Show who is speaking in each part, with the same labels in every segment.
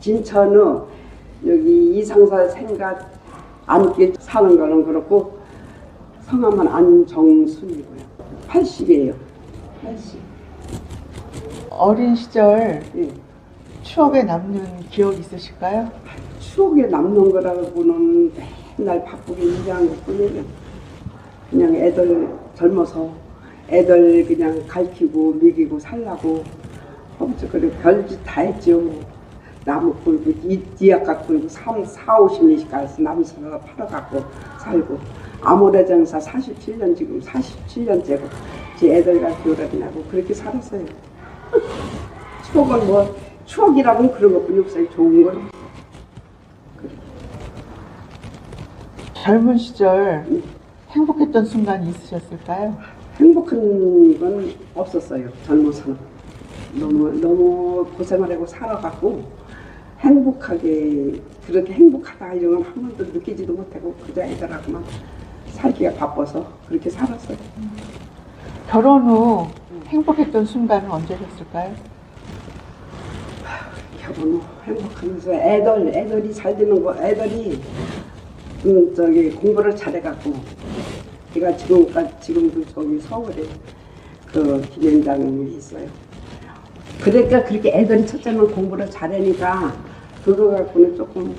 Speaker 1: 진천은 여기 이상사 생각 안길 사는 거는 그렇고 성함은 안정순이고요. 80이에요. 80.
Speaker 2: 어린 시절
Speaker 1: 예.
Speaker 2: 추억에 남는 기억 있으실까요?
Speaker 1: 추억에 남는 거라고는 맨날 바쁘게 일하는 것 뿐이에요. 그냥 애들 젊어서 애들 그냥 가르치고 먹이고 살라고 아무튼 그래 별짓 다 했죠. 나무 굴고 이 디아까 굴고 3, 4, 50년씩 가서 나무 사서 팔아갖고 살고 아모레 장사 47년 지금 47년째고 제 애들 가르치라고 그렇게 살았어요. 추억은 뭐 추억이라고는 그런 것뿐이 없어요. 좋은 건
Speaker 2: 젊은 시절 행복했던 순간이 있으셨을까요?
Speaker 1: 행복한 건 없었어요. 젊어서는 너무 너무 고생을 하고 살아갖고 행복하게 그렇게 행복하다 이런 건 한 번도 느끼지도 못하고 그저 애들하고만 살기가 바빠서 그렇게 살았어요.
Speaker 2: 결혼 후 행복했던 순간은 언제셨을까요?
Speaker 1: 결혼 후 행복하면서 애들 애들이 잘 되는 거 애들이 음 저기 공부를 잘해갖고 제가 지금까지 지금도 저기 서울에 그 기념장이 있어요. 그러니까 그렇게 애들이 첫째는 공부를 잘하니까 그거 갖고는 조금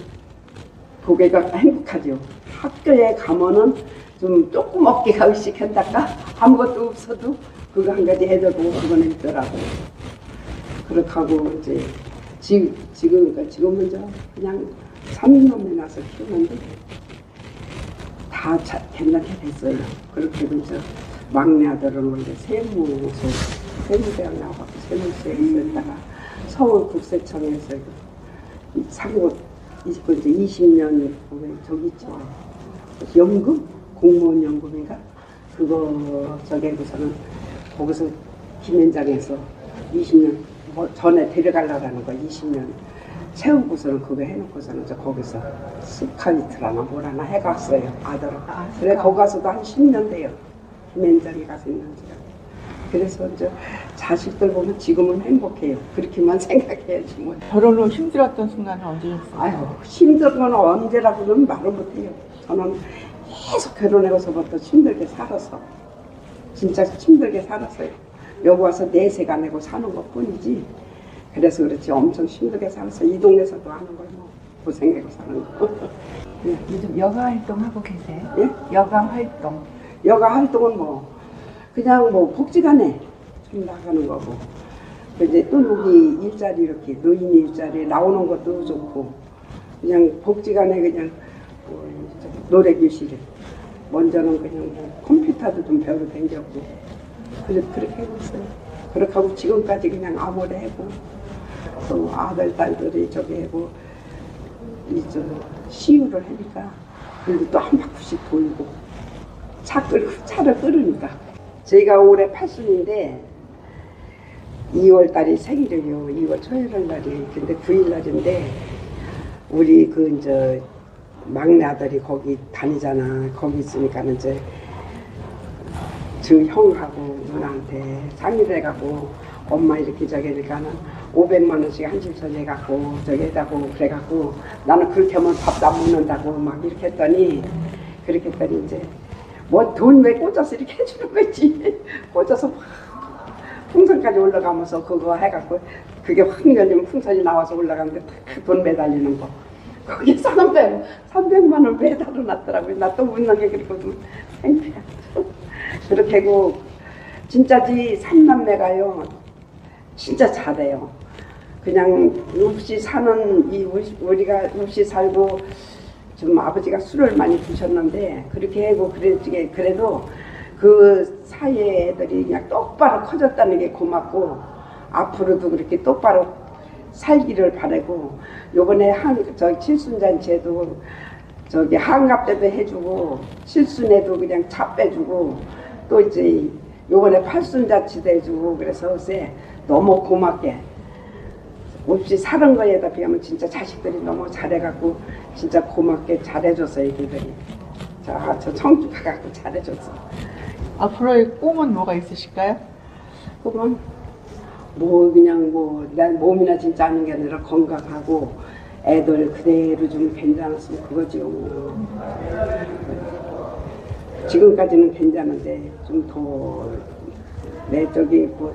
Speaker 1: 고개가 행복하죠. 학교에 가면은 좀 조금 어깨가 의식한달까 아무것도 없어도 그거 한 가지 애들 보고 그거는 있더라고. 그렇게 하고 이제 지금 지금 그러니까 지금은 저 그냥 삼남매 나서 키우는데 다 자, 괜찮게 됐어요. 그렇게 해서 막내 아들은 원래 세무소 세무대학 나와서 세무소에 있었다가 서울국세청에서 이거 이제 20년 저기 있죠. 연금? 공무원 연금인가? 그거 저기 해서는 거기서 김현장에서 20년 뭐 전에 데려가려고 거 20년. 세우고서는 그거 해놓고서는 저 거기서 스카이트라나 뭐라나 해갔어요 아들은
Speaker 2: 아,
Speaker 1: 그래. 거기 가서도 한 10년 돼요. 김현장에 가서 있는 지가 그래서 이제 자식들 보면 지금은 행복해요 그렇게만 생각해야지 뭐
Speaker 2: 결혼 후 힘들었던 순간은 언제셨어요?
Speaker 1: 아유 힘든 건 언제라고는 말을 못해요 저는 계속 결혼해서부터 힘들게 살았어 진짜 힘들게 살았어요 여기 와서 내세가 내고 사는 것 뿐이지 그래서 그렇지 엄청 힘들게 살았어 이 동네에서도 하는 걸 뭐 고생하고 사는 거 예.
Speaker 3: 요즘 여가 활동하고 계세요?
Speaker 1: 예?
Speaker 3: 여가 활동.
Speaker 1: 여가 활동은 뭐 그냥 뭐 복지관에 좀 나가는 거고. 그 이제 또 여기 일자리 이렇게 노인 일자리 나오는 것도 좋고. 그냥 복지관에 그냥 뭐 노래 교실에 먼저는 그냥 뭐 컴퓨터도 좀 배우러 댕겼고. 그래 그렇게 하고 있어요. 그렇게 하고 지금까지 그냥 아무래 하고. 또 아들 딸들이 저기 하고 이저 시유를 하니까 그리고 또 한 바퀴씩 돌고. 차 끌고 차를 끌으니까 제가 올해 8순인데 2월 달이 생일이에요. 2월 초여일 날이 근데 9일 날인데 우리 그 이제 막내 아들이 거기 다니잖아. 거기 있으니까는 이제 저 형하고 누나한테 상의를 해갖고 엄마 이렇게 저기 하니까는 500만 원씩 한 집 전해갖고 저기 해다고 그래갖고 나는 그렇게 하면 밥도 안 먹는다고 막 이렇게 했더니 그렇게 했더니 이제 뭐 돈 왜 꽂아서 이렇게 해주는 거지? 꽂아서 막 풍선까지 올라가면서 그거 해갖고 그게 확 열리면 풍선이 나와서 올라가는데 탁돈 매달리는 거. 거기 300, 300만 원 매달아 놨더라고요. 나 또 웃는 게 창피해 그렇게 하고 진짜 지 삼남매가요 진짜 잘해요. 그냥 없이 사는 이 우리- 우리가 없이 살고 좀 아버지가 술을 많이 드셨는데 그렇게 하고 그랬지 그래도 그 사이에 애들이 그냥 똑바로 커졌다는 게 고맙고 앞으로도 그렇게 똑바로 살기를 바라고 요번에 한저 칠순잔치에도 저기 한갑 때도 해주고 칠순에도 그냥 차 빼주고 또 이제 요번에 팔순잔치도 해주고 그래서 글쎄 너무 고맙게 없이 사는 거에다 비하면 진짜 자식들이 너무 잘해갖고 진짜 고맙게 잘해줬어 애기들이 자, 저 청주가 갖고 잘해줬어
Speaker 2: 앞으로의 꿈은 뭐가 있으실까요?
Speaker 1: 그러면 뭐 그냥 뭐난 몸이나 진짜 하는 게 아니라 건강하고 애들 그대로 좀 괜찮았으면 그거지요. 뭐. 지금까지는 괜찮은데 좀 더 내적인 뭐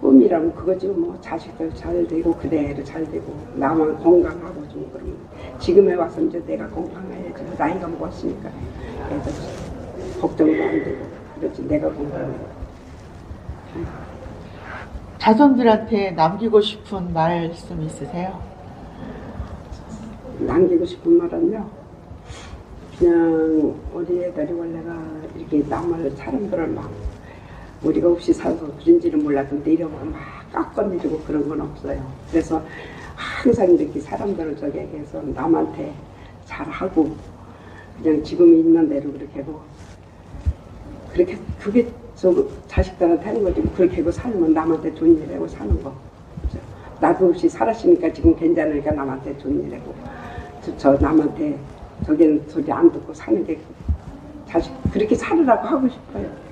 Speaker 1: 꿈이라면 그거지 뭐 자식들 잘 되고 그대로 잘 되고 나만 건강하고 좀 그러면 지금에 와서 이제 내가 건강해야지. 나이가 먹었으니까. 애들 걱정도 안 되고. 그렇지. 내가 건강해.
Speaker 2: 자손들한테 남기고 싶은 말씀 있으세요?
Speaker 1: 남기고 싶은 말은요. 그냥 우리 애들이 원래가 이렇게 남을 사람들을 막 우리가 없이 살아서 그런지는 몰라도 내려보고 막 깎아내리고 그런 건 없어요. 그래서 항상 이렇게 사람들을 저기 해서 남한테 잘하고 그냥 지금 있는 대로 그렇게 하고 그렇게 그게 저 자식들한테 하는 거지 그렇게 하고 살면 남한테 좋은 일 하고 사는 거? 나도 없이 살았으니까 지금 괜찮으니까 남한테 좋은 일 하고 저, 저 남한테 저기는 소리 안 듣고 사는 게 자식 그렇게 살으라고 하고 싶어요